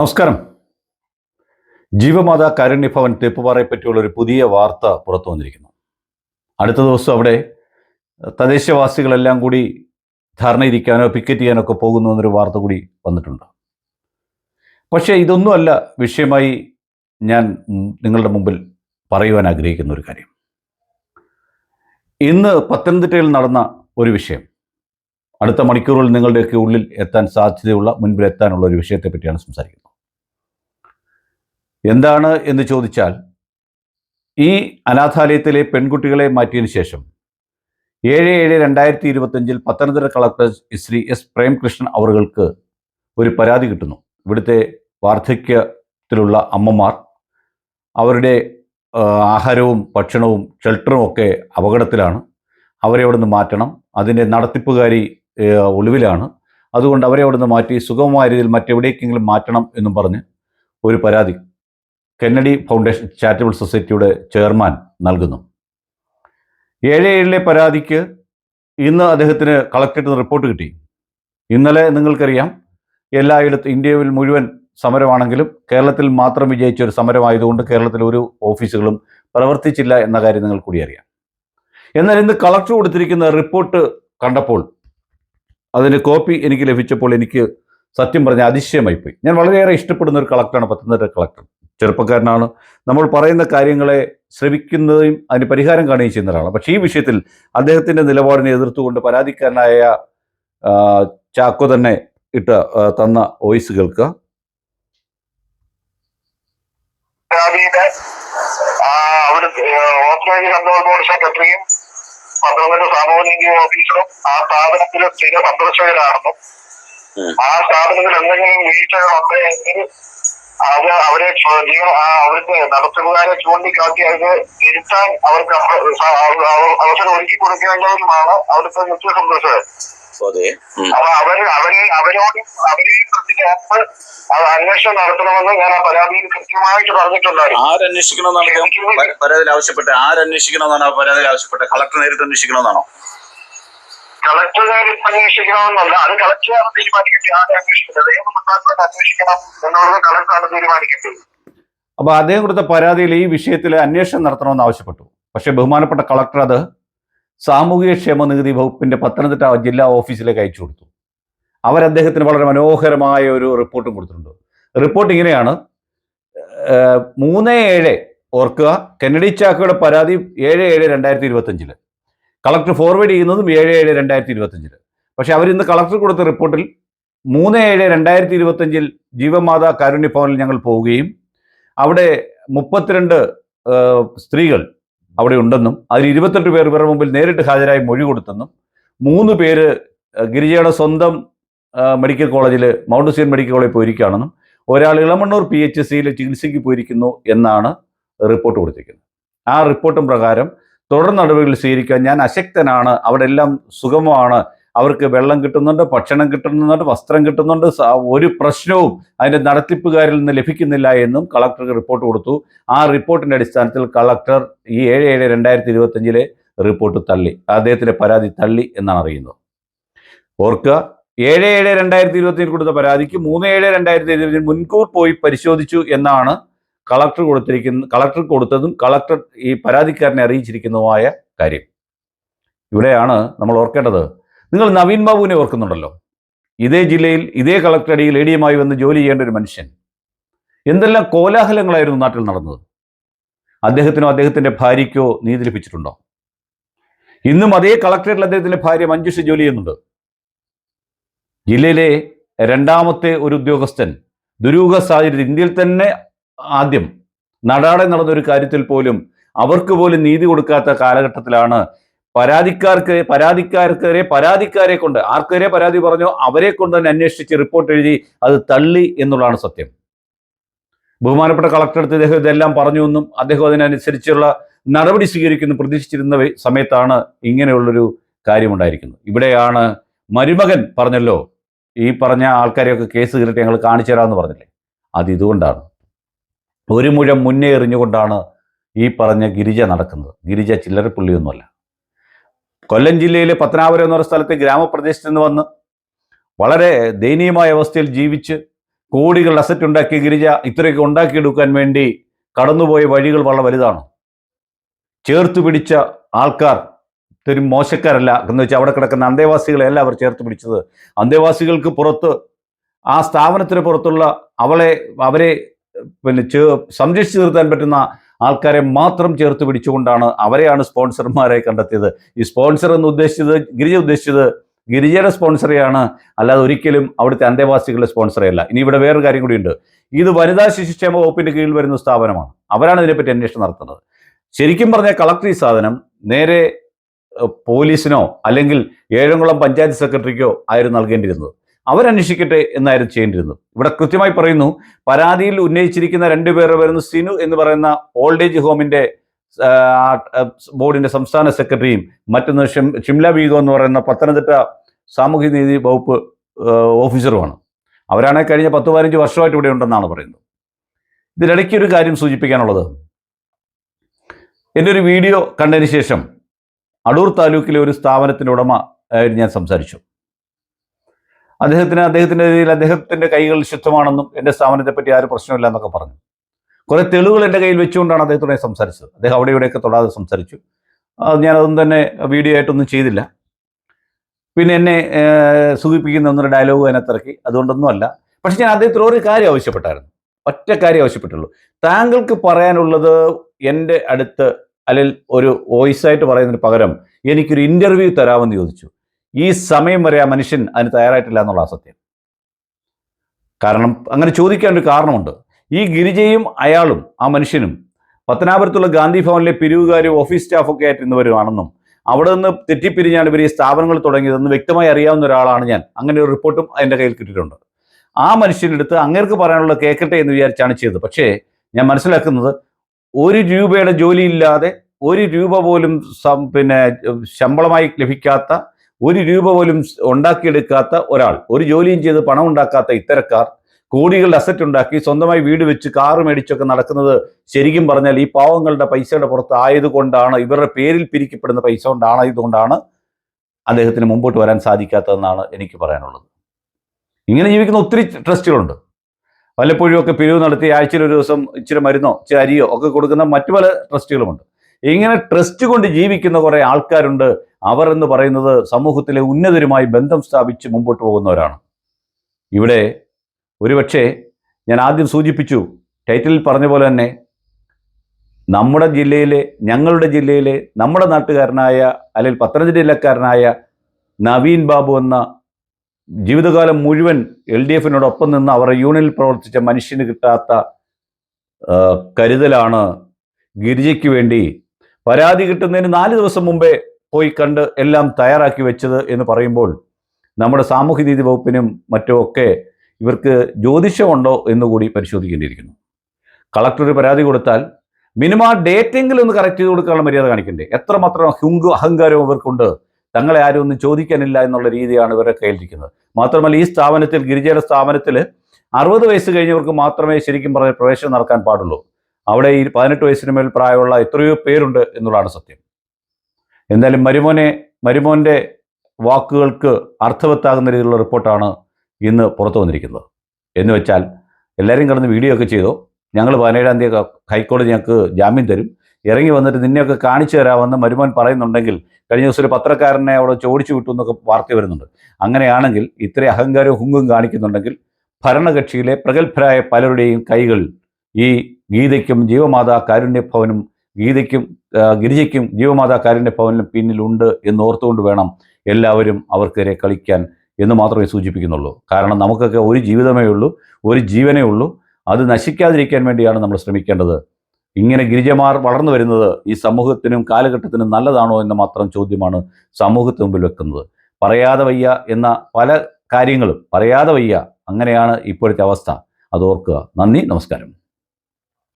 നമസ്കാരം. ജീവമാതാ കാരുണ്യഭവൻ തേപ്പുപാറയെ പറ്റിയുള്ള ഒരു പുതിയ വാർത്ത പുറത്തു വന്നിരിക്കുന്നു. അടുത്ത ദിവസം അവിടെ തദ്ദേശവാസികളെല്ലാം കൂടി ധർണയിരിക്കാനോ പിക്കറ്റ് ചെയ്യാനോ ഒക്കെ പോകുന്നു എന്നൊരു വാർത്ത കൂടി വന്നിട്ടുണ്ട്. പക്ഷേ ഇതൊന്നുമല്ല വിഷയമായി ഞാൻ നിങ്ങളുടെ മുമ്പിൽ പറയുവാൻ ആഗ്രഹിക്കുന്ന ഒരു കാര്യം. ഇന്ന് പത്തനംതിട്ടയിൽ നടന്ന ഒരു വിഷയം. അടുത്ത മണിക്കൂറുകളിൽ നിങ്ങളുടെയൊക്കെ ഉള്ളിൽ എത്താൻ സാധ്യതയുള്ള മുൻപിൽ എത്താനുള്ള ഒരു വിഷയത്തെ പറ്റിയാണ് സംസാരിക്കുന്നത്. എന്താണ് എന്ന് ചോദിച്ചാൽ ഈ അനാഥാലയത്തിലെ പെൺകുട്ടികളെ മാറ്റിയതിനു ശേഷം ഏഴ് ഏഴ് രണ്ടായിരത്തി ഇരുപത്തഞ്ചിൽ പത്തനംതിട്ട കളക്ടർ ശ്രീ എസ് പ്രേംകൃഷ്ണൻ അവർക്ക് ഒരു പരാതി കിട്ടുന്നു. ഇവിടുത്തെ വാർദ്ധക്യത്തിലുള്ള അമ്മമാർ അവരുടെ ആഹാരവും ഭക്ഷണവും ഷെൽട്ടറും ഒക്കെ അപകടത്തിലാണ്. അവരെ അവിടുന്ന് മാറ്റണം. അതിന്റെ നടത്തിപ്പുകാരി ഒളിവിലാണ്. അതുകൊണ്ട് അവരെ അവിടുന്ന് മാറ്റി സുഗമമായ രീതിയിൽ മറ്റെവിടേക്കെങ്കിലും മാറ്റണം എന്നും പറഞ്ഞ് ഒരു പരാതി കെന്നഡി ഫൗണ്ടേഷൻ ചാരിറ്റബിൾ സൊസൈറ്റിയുടെ ചെയർമാൻ നൽകുന്നു. ഏഴ് ഏഴിലെ പരാതിക്ക് ഇന്ന് അദ്ദേഹത്തിന് കളക്ടറേറ്റ് റിപ്പോർട്ട് കിട്ടി. ഇന്നലെ നിങ്ങൾക്കറിയാം എല്ലായിടത്തും ഇന്ത്യയിൽ മുഴുവൻ സമരമാണെങ്കിലും കേരളത്തിൽ മാത്രം വിജയിച്ച ഒരു സമരമായതുകൊണ്ട് കേരളത്തിൽ ഒരു ഓഫീസുകളും പ്രവർത്തിച്ചില്ല എന്ന കാര്യം നിങ്ങൾ കൂടി അറിയാം. എന്നാൽ ഇന്ന് കളക്ടർ കൊടുത്തിരിക്കുന്ന റിപ്പോർട്ട് കണ്ടപ്പോൾ അതിന് കോപ്പി എനിക്ക് ലഭിച്ചപ്പോൾ എനിക്ക് സത്യം പറഞ്ഞ അതിശയമായിപ്പോയി. ഞാൻ വളരെയേറെ ഇഷ്ടപ്പെടുന്ന ഒരു കളക്ടറാണ് പത്തനംതിട്ട കളക്ടർ. ചെറുപ്പക്കാരനാണ് നമ്മൾ പറയുന്ന കാര്യങ്ങളെ ശ്രമിക്കുന്നതും അതിന് പരിഹാരം കാണുകയും ചെയ്യുന്ന ഒരാളാണ് പക്ഷേ ഈ വിഷയത്തിൽ അദ്ദേഹത്തിന്റെ നിലപാടിനെ എതിർത്തുകൊണ്ട് പരാതിക്കാരനായ ചാക്കോ തന്നെ ഇട്ട് തന്ന വോയിസ് കേൾക്കുക സെക്രട്ടറിയും പത്തനംതിട്ട സാമൂഹിക ഓഫീസറും ആ സ്ഥാപനത്തിലെ സ്ഥിര സന്ദർശകരാണെന്നും. ആ സ്ഥാപനത്തിൽ എന്തെങ്കിലും വീഴ്ചകളുണ്ടോ എങ്കിൽ അത് അവരെ അവരുടെ നടത്തുകാരെ ചൂണ്ടിക്കാട്ടി അത് തിരുത്താൻ അവർക്ക് അവസരം ഒരുക്കി കൊടുക്കേണ്ടവരുമാണ് അവിടുത്തെ മുഖ്യ സന്ദർശകർ ഉം. അപ്പൊ അവർ അവരെ അവരോട് അവരെയും പ്രതികരണം അത് അന്വേഷണം നടത്തണമെന്ന് ഞാൻ ആ പരാതിയിൽ കൃത്യമായിട്ട് പറഞ്ഞിട്ടുണ്ടായിരുന്നു. ആരന്വേഷിക്കണമെന്നാണ് പരാതിയിൽ ആവശ്യപ്പെട്ടത്? ആരന്വേഷിക്കണമെന്നാണ് പരാതിയിൽ ആവശ്യപ്പെട്ടത്? കളക്ടർ നേരിട്ട് അന്വേഷിക്കണമെന്നാണോ? കളക്ടർ അന്വേഷിക്കണമെന്നല്ല. അത് കളക്ടറാണ് തീരുമാനിക്കേണ്ടത് ആരെ അന്വേഷിക്കുന്നത് ഏത് ഡിപ്പാർട്ട്മെന്റ് അന്വേഷിക്കണം എന്നുള്ളത് കളക്ടറാണ് തീരുമാനിക്കേണ്ടത്. അപ്പൊ അദ്ദേഹം കൊടുത്ത പരാതിയിൽ ഈ വിഷയത്തിൽ അന്വേഷണം നടത്തണമെന്ന് ആവശ്യപ്പെട്ടു. പക്ഷേ ബഹുമാനപ്പെട്ട കളക്ടർ അത് സാമൂഹിക ക്ഷേമ നികുതി വകുപ്പിന്റെ പത്തനംതിട്ട ജില്ലാ ഓഫീസിലേക്ക് അയച്ചു കൊടുത്തു. അവർ അദ്ദേഹത്തിന് വളരെ മനോഹരമായ ഒരു റിപ്പോർട്ടും കൊടുത്തിട്ടുണ്ട്. റിപ്പോർട്ട് ഇങ്ങനെയാണ്. മൂന്ന് ഏഴ് ഓർക്കുക. കെന്നഡി ചാക്കയുടെ പരാതി ഏഴ് ഏഴ് രണ്ടായിരത്തി ഇരുപത്തഞ്ചിൽ കളക്ടർ ഫോർവേഡ് ചെയ്യുന്നതും ഏഴ് ഏഴ് രണ്ടായിരത്തി ഇരുപത്തഞ്ചിൽ പക്ഷെ അവർ ഇന്ന് കളക്ടർ കൊടുത്ത റിപ്പോർട്ടിൽ മൂന്ന് ഏഴ് രണ്ടായിരത്തി ഇരുപത്തഞ്ചിൽ ജീവമാതാ കാരുണ്യ ഭവനിൽ ഞങ്ങൾ പോവുകയും അവിടെ മുപ്പത്തിരണ്ട് സ്ത്രീകൾ അവിടെ ഉണ്ടെന്നും അതിൽ ഇരുപത്തെട്ട് പേർ ഇവരുടെ മുമ്പിൽ നേരിട്ട് ഹാജരായി മൊഴി കൊടുത്തെന്നും മൂന്ന് പേര് ഗിരിജയുടെ സ്വന്തം മെഡിക്കൽ കോളേജിൽ മൗണ്ട് സീൻ മെഡിക്കൽ കോളേജിൽ പോയിരിക്കുകയാണെന്നും ഒരാൾ ഇളമണ്ണൂർ പി എച്ച് സിയിൽ ചികിത്സയ്ക്ക് പോയിരിക്കുന്നു എന്നാണ് റിപ്പോർട്ട് കൊടുത്തിരിക്കുന്നത്. ആ റിപ്പോർട്ടും പ്രകാരം തുടർ നടപടികൾ സ്വീകരിക്കാൻ ഞാൻ അശക്തനാണ്. അവിടെ എല്ലാം സുഗമമാണ് അവർക്ക് വെള്ളം കിട്ടുന്നുണ്ട് ഭക്ഷണം കിട്ടുന്നുണ്ട് വസ്ത്രം കിട്ടുന്നുണ്ട്. ഒരു പ്രശ്നവും അതിന്റെ നടത്തിപ്പുകാരിൽ നിന്ന് ലഭിക്കുന്നില്ല എന്നും കളക്ടർക്ക് റിപ്പോർട്ട് കൊടുത്തു. ആ റിപ്പോർട്ടിന്റെ അടിസ്ഥാനത്തിൽ കളക്ടർ ഈ ഏഴ് ഏഴ് രണ്ടായിരത്തി ഇരുപത്തഞ്ചിലെ റിപ്പോർട്ട് തള്ളി. അദ്ദേഹത്തിന്റെ പരാതി തള്ളി എന്നാണ് അറിയുന്നത്. ഓർക്കുക ഏഴ് ഏഴ് രണ്ടായിരത്തി ഇരുപത്തിയഞ്ചിൽ കൊടുത്ത പരാതിക്ക് മൂന്ന് ഏഴ് രണ്ടായിരത്തി ഇരുപത്തി മുൻകൂർ പോയി പരിശോധിച്ചു എന്നാണ് കളക്ടർ കൊടുത്തിരിക്കുന്ന കളക്ടർ കൊടുത്തതും കളക്ടർ ഈ പരാതിക്കാരനെ അറിയിച്ചിരിക്കുന്നതുമായ കാര്യം. ഇവിടെയാണ് നമ്മൾ ഓർക്കേണ്ടത്. നിങ്ങൾ നവീൻ ബാബുവിനെ ഓർക്കുന്നുണ്ടല്ലോ. ഇതേ ജില്ലയിൽ ഇതേ കളക്ടർ അടിയിൽ എ ഡി എമായി വന്ന് ജോലി ചെയ്യേണ്ട ഒരു മനുഷ്യൻ. എന്തെല്ലാം കോലാഹലങ്ങളായിരുന്നു നാട്ടിൽ നടന്നത്? അദ്ദേഹത്തിനോ അദ്ദേഹത്തിന്റെ ഭാര്യയ്ക്കോ നീതി ലഭിച്ചിട്ടുണ്ടോ? ഇന്നും അതേ കളക്ടറേറ്റിൽ അദ്ദേഹത്തിന്റെ ഭാര്യ മഞ്ജുഷ ജോലി ചെയ്യുന്നുണ്ട്. ജില്ലയിലെ രണ്ടാമത്തെ ഒരു ഉദ്യോഗസ്ഥൻ ദുരൂഹ സാഹചര്യത്തിൽ ഇന്ത്യയിൽ തന്നെ ആദ്യം നടാടെ നടന്നൊരു കാര്യത്തിൽ പോലും അവർക്ക് പോലും നീതി കൊടുക്കാത്ത കാലഘട്ടത്തിലാണ് പരാതിക്കാർക്ക് പരാതിക്കാർക്കെതിരെ പരാതിക്കാരെ കൊണ്ട് ആർക്കെതിരെ പരാതി പറഞ്ഞോ അവരെ കൊണ്ട് തന്നെ അന്വേഷിച്ച് റിപ്പോർട്ട് എഴുതി അത് തള്ളി എന്നുള്ളതാണ് സത്യം. ബഹുമാനപ്പെട്ട കളക്ടർ ഇദ്ദേഹം ഇതെല്ലാം പറഞ്ഞു എന്നും അദ്ദേഹം അതിനനുസരിച്ചുള്ള നടപടി സ്വീകരിക്കുന്നു പ്രതീക്ഷിച്ചിരുന്ന സമയത്താണ് ഇങ്ങനെയുള്ളൊരു കാര്യമുണ്ടായിരിക്കുന്നത്. ഇവിടെയാണ് മരുമകൻ പറഞ്ഞല്ലോ ഈ പറഞ്ഞ ആൾക്കാരെയൊക്കെ കേസ് കയറിയിട്ട് ഞങ്ങൾ കാണിച്ചു തരാമെന്ന് പറഞ്ഞില്ലേ? അത് ഇതുകൊണ്ടാണ്. ഒരു മുഴം മുന്നേ എറിഞ്ഞുകൊണ്ടാണ് ഈ പറഞ്ഞ ഗിരിജ നടക്കുന്നത്. ഗിരിജ ചില്ലറപ്പുള്ളിയൊന്നുമല്ല കൊല്ലം ജില്ലയിലെ പത്തനാപുരം എന്ന് സ്ഥലത്ത് സ്ഥലത്തെ ഗ്രാമപ്രദേശത്ത് നിന്ന് വന്ന് വളരെ ദയനീയമായ അവസ്ഥയിൽ ജീവിച്ച് കോടികൾ അസറ്റ് ഉണ്ടാക്കിയ ഗിരിജ ഇത്രയൊക്കെ ഉണ്ടാക്കിയെടുക്കാൻ വേണ്ടി കടന്നുപോയ വഴികൾ വളരെ വലുതാണ്. ചേർത്ത് പിടിച്ച ആൾക്കാർ ഇത്തിരി മോശക്കാരല്ല എന്ന് വെച്ചാൽ അവിടെ കിടക്കുന്ന അന്തേവാസികളെയല്ല അവർ ചേർത്ത് പിടിച്ചത്. അന്തേവാസികൾക്ക് പുറത്ത് ആ സ്ഥാപനത്തിന് പുറത്തുള്ള അവളെ അവരെ പിന്നെ ചേ സംരക്ഷിച്ചു നിർത്താൻ പറ്റുന്ന ആൾക്കാരെ മാത്രം ചേർത്ത് പിടിച്ചുകൊണ്ടാണ് അവരെയാണ് സ്പോൺസർമാരായി കണ്ടെത്തിയത്. ഈ സ്പോൺസർ എന്ന് ഉദ്ദേശിച്ചത് ഗിരിജ ഉദ്ദേശിച്ചത് ഗിരിജയുടെ സ്പോൺസറെയാണ്. അല്ലാതെ ഒരിക്കലും അവിടുത്തെ അന്തേവാസികളുടെ സ്പോൺസറെയല്ല. ഇനി ഇവിടെ വേറൊരു കാര്യം കൂടിയുണ്ട്. ഇത് വനിതാ ശിശുക്ഷേമ വകുപ്പിന്റെ കീഴിൽ വരുന്ന സ്ഥാപനമാണ്. അവരാണ് ഇതിനെപ്പറ്റി അന്വേഷണം നടത്തുന്നത്. ശരിക്കും പറഞ്ഞാൽ കളക്ടർ ഈ സാധനം നേരെ പോലീസിനോ അല്ലെങ്കിൽ ഏഴംകുളം പഞ്ചായത്ത് സെക്രട്ടറിക്കോ ആയിരുന്നു നൽകേണ്ടിയിരുന്നത്. അവരന്വേഷിക്കട്ടെ എന്നായിരുന്നു ചെയ്യേണ്ടിരുന്നത്. ഇവിടെ കൃത്യമായി പറയുന്നു പരാതിയിൽ ഉന്നയിച്ചിരിക്കുന്ന രണ്ടുപേർ വരുന്ന സിനു എന്ന് പറയുന്ന ഓൾഡ് ഏജ് ഹോമിന്റെ ബോർഡിന്റെ സംസ്ഥാന സെക്രട്ടറിയും മറ്റൊന്ന് ഷിംല ബീഗോ എന്ന് പറയുന്ന പത്തനംതിട്ട സാമൂഹ്യ നീതി വകുപ്പ് ഓഫീസറുമാണ്. അവരാണ് കഴിഞ്ഞ പത്ത് പതിനഞ്ച് വർഷമായിട്ട് ഇവിടെ ഉണ്ടെന്നാണ് പറയുന്നത്. ഇതിനിടയ്ക്ക് ഒരു കാര്യം സൂചിപ്പിക്കാനുള്ളത്. എന്റെ ഒരു വീഡിയോ കണ്ടതിന് ശേഷം അടൂർ താലൂക്കിലെ ഒരു സ്ഥാപനത്തിന്റെ ഉടമ ഞാൻ സംസാരിച്ചു. അദ്ദേഹത്തിന് അദ്ദേഹത്തിന്റെ രീതിയിൽ അദ്ദേഹത്തിന്റെ കൈകൾ ശുദ്ധമാണെന്നും എന്റെ സ്ഥാപനത്തെ പറ്റി ആരും പ്രശ്നമില്ല എന്നൊക്കെ പറഞ്ഞു. കുറേ തെളിവുകൾ എന്റെ കയ്യിൽ വെച്ചുകൊണ്ടാണ് അദ്ദേഹത്തോടെ സംസാരിച്ചത്. അദ്ദേഹം അവിടെ ഇവിടെയൊക്കെ തൊടാതെ സംസാരിച്ചു. ഞാനതൊന്നും തന്നെ വീഡിയോ ആയിട്ടൊന്നും ചെയ്തില്ല. പിന്നെ എന്നെ സൂചിപ്പിക്കുന്ന ഒന്നൊരു ഡയലോഗ് അതിനകത്തിറക്കി. അതുകൊണ്ടൊന്നും അല്ല. പക്ഷെ ഞാൻ അദ്ദേഹത്തോട് ഒരു കാര്യം ആവശ്യപ്പെട്ടായിരുന്നു. ഒറ്റ കാര്യം ആവശ്യപ്പെട്ടുള്ളൂ. താങ്കൾക്ക് പറയാനുള്ളത് എന്റെ അടുത്ത് അല്ലെങ്കിൽ ഒരു വോയിസ് ആയിട്ട് പറയുന്നതിന് പകരം എനിക്കൊരു ഇന്റർവ്യൂ തരാമെന്ന് ചോദിച്ചു. ഈ സമയം വരെ ആ മനുഷ്യൻ അതിന് തയ്യാറായിട്ടില്ല എന്നുള്ള സത്യം കാരണം അങ്ങനെ ചോദിക്കാൻ ഒരു കാരണമുണ്ട്. ഈ ഗിരിജയും അയാളും ആ മനുഷ്യനും പത്തനാപുരത്തുള്ള ഗാന്ധി ഭവനിലെ പിരിവുകാരും ഓഫീസ് സ്റ്റാഫൊക്കെ ആയിട്ട് ഇന്നവരുമാണെന്നും അവിടെ നിന്ന് തെറ്റിപ്പിരിഞ്ഞാണ് ഇവർ ഈ സ്ഥാപനങ്ങൾ തുടങ്ങിയതെന്ന് വ്യക്തമായി അറിയാവുന്ന ഒരാളാണ് ഞാൻ. അങ്ങനെ ഒരു റിപ്പോർട്ടും എന്റെ കയ്യിൽ കിട്ടിയിട്ടുണ്ട്. ആ മനുഷ്യനെടുത്ത് അങ്ങേർക്ക് പറയാനുള്ള കേൾക്കട്ടെ എന്ന് വിചാരിച്ചാണ് ചെയ്തത്. പക്ഷേ ഞാൻ മനസ്സിലാക്കുന്നത് ഒരു രൂപയുടെ ജോലിയില്ലാതെ ഒരു രൂപ പോലും പിന്നെ ശമ്പളമായി ലഭിക്കാത്ത ഒരു രൂപ പോലും ഉണ്ടാക്കിയെടുക്കാത്ത ഒരാൾ ഒരു ജോലിയും ചെയ്ത് പണം ഉണ്ടാക്കാത്ത ഇത്തരക്കാർ കോടികളുടെ അസറ്റ് ഉണ്ടാക്കി സ്വന്തമായി വീട് വെച്ച് കാറ് മേടിച്ചൊക്കെ നടക്കുന്നത് ശരിക്കും പറഞ്ഞാൽ ഈ പാവങ്ങളുടെ പൈസയുടെ പുറത്ത് ആയതുകൊണ്ടാണ് ഇവരുടെ പേരിൽ പിരിക്കപ്പെടുന്ന പൈസ കൊണ്ടാണ് ഇതുകൊണ്ടാണ് അദ്ദേഹത്തിന് മുമ്പോട്ട് വരാൻ സാധിക്കാത്തതെന്നാണ് എനിക്ക് പറയാനുള്ളത്. ഇങ്ങനെ ജീവിക്കുന്ന ഒത്തിരി ട്രസ്റ്റുകളുണ്ട്. വല്ലപ്പോഴും ഒക്കെ പിരിവ് നടത്തി ആഴ്ചയിൽ ഒരു ദിവസം ഇച്ചിരി മരുന്നോ ഇച്ചിരി അരിയോ ഒക്കെ കൊടുക്കുന്ന മറ്റു പല ട്രസ്റ്റുകളുമുണ്ട്. ഇങ്ങനെ ട്രസ്റ്റ് കൊണ്ട് ജീവിക്കുന്ന കുറേ ആൾക്കാരുണ്ട്. അവർ എന്ന് പറയുന്നത് സമൂഹത്തിലെ ഉന്നതരുമായി ബന്ധം സ്ഥാപിച്ച് മുമ്പോട്ട് പോകുന്നവരാണ്. ഇവിടെ ഒരുപക്ഷെ ഞാൻ ആദ്യം സൂചിപ്പിച്ചു ടൈറ്റിലിൽ പറഞ്ഞ പോലെ തന്നെ നമ്മുടെ ജില്ലയിലെ ഞങ്ങളുടെ ജില്ലയിലെ നമ്മുടെ നാട്ടുകാരനായ അല്ലെങ്കിൽ പത്തനംതിട്ട ജില്ലക്കാരനായ നവീൻ ബാബു എന്ന ജീവിതകാലം മുഴുവൻ എൽ ഡി എഫിനോടൊപ്പം നിന്ന് അവരുടെ യൂണിയനിൽ പ്രവർത്തിച്ച മനുഷ്യന് കിട്ടാത്ത കരുതലാണ് ഗിരിജയ്ക്ക് വേണ്ടി പരാതി കിട്ടുന്നതിന് നാല് ദിവസം മുമ്പേ പോയി കണ്ട് എല്ലാം തയ്യാറാക്കി വെച്ചത് എന്ന് പറയുമ്പോൾ നമ്മുടെ സാമൂഹ്യനീതി വകുപ്പിനും മറ്റുമൊക്കെ ഇവർക്ക് ജ്യോതിഷമുണ്ടോ എന്നുകൂടി പരിശോധിക്കേണ്ടിയിരിക്കുന്നു. കളക്ടർ പരാതി കൊടുത്താൽ മിനിമം ആ ഡേറ്റെങ്കിലും ഒന്ന് കറക്റ്റ് ചെയ്ത് കൊടുക്കാനുള്ള മര്യാദ കാണിക്കണ്ടേ? എത്രമാത്രം ഹുങ്ക് അഹങ്കാരവും ഇവർക്കുണ്ട്? തങ്ങളെ ആരും ഒന്നും ചോദിക്കാനില്ല എന്നുള്ള രീതിയാണ് ഇവരുടെ കയ്യിലിരിക്കുന്നത്. മാത്രമല്ല ഈ സ്ഥാപനത്തിൽ ഗിരിജയുടെ സ്ഥാപനത്തിൽ അറുപത് വയസ്സ് കഴിഞ്ഞവർക്ക് മാത്രമേ ശരിക്കും പറഞ്ഞ പ്രവേശനം നടക്കാൻ പാടുള്ളൂ. അവിടെ ഈ പതിനെട്ട് വയസ്സിന് മേൽ പ്രായമുള്ള എത്രയോ പേരുണ്ട് എന്നുള്ളതാണ് സത്യം. എന്തായാലും മരുമോനെ മരുമോന്റെ വാക്കുകൾക്ക് അർത്ഥവത്താകുന്ന രീതിയിലുള്ള റിപ്പോർട്ടാണ് ഇന്ന് പുറത്തു വന്നിരിക്കുന്നത്. എന്ന് വെച്ചാൽ എല്ലാവരും കിടന്ന് വീഡിയോ ഒക്കെ ചെയ്തോ. ഞങ്ങൾ പതിനേഴാം തീയതി ഹൈക്കോടതി ഞങ്ങൾക്ക് ജാമ്യം തരും. ഇറങ്ങി വന്നിട്ട് നിന്നെയൊക്കെ കാണിച്ചു തരാമെന്ന് മരുമോൻ പറയുന്നുണ്ടെങ്കിൽ കഴിഞ്ഞ ദിവസം ഒരു പത്രക്കാരനെ അവിടെ ചോദിച്ചു വിട്ടു എന്നൊക്കെ വാർത്ത വരുന്നുണ്ട്. അങ്ങനെയാണെങ്കിൽ ഇത്രയും അഹങ്കാരവും ഹുങ്കും കാണിക്കുന്നുണ്ടെങ്കിൽ ഭരണകക്ഷിയിലെ പ്രഗത്ഭരായ പലരുടെയും കൈകൾ ഈ ഗീതയ്ക്കും ജീവമാതാ കാരുണ്യഭവനും ഗീതയ്ക്കും ഗിരിജയ്ക്കും ജീവമാതാ കാരുണ്യഭവനും പിന്നിലുണ്ട് എന്ന് ഓർത്തുകൊണ്ട് വേണം എല്ലാവരും അവർക്കെതിരെ കളിക്കാൻ എന്ന് മാത്രമേ സൂചിപ്പിക്കുന്നുള്ളൂ. കാരണം നമുക്കൊക്കെ ഒരു ജീവിതമേ ഉള്ളൂ ഒരു ജീവനേ ഉള്ളൂ. അത് നശിക്കാതിരിക്കാൻ വേണ്ടിയാണ് നമ്മൾ ശ്രമിക്കേണ്ടത്. ഇങ്ങനെ ഗിരിജമാർ വളർന്നു വരുന്നത് ഈ സമൂഹത്തിനും കാലഘട്ടത്തിനും നല്ലതാണോ എന്ന മാത്രം ചോദ്യമാണ് സമൂഹത്തിന് മുമ്പിൽ വെക്കുന്നത്. പറയാതെ വയ്യ എന്ന പല കാര്യങ്ങളും പറയാതെ വയ്യ അങ്ങനെയാണ് ഇപ്പോഴത്തെ അവസ്ഥ. അത് ഓർക്കുക. നന്ദി നമസ്കാരം.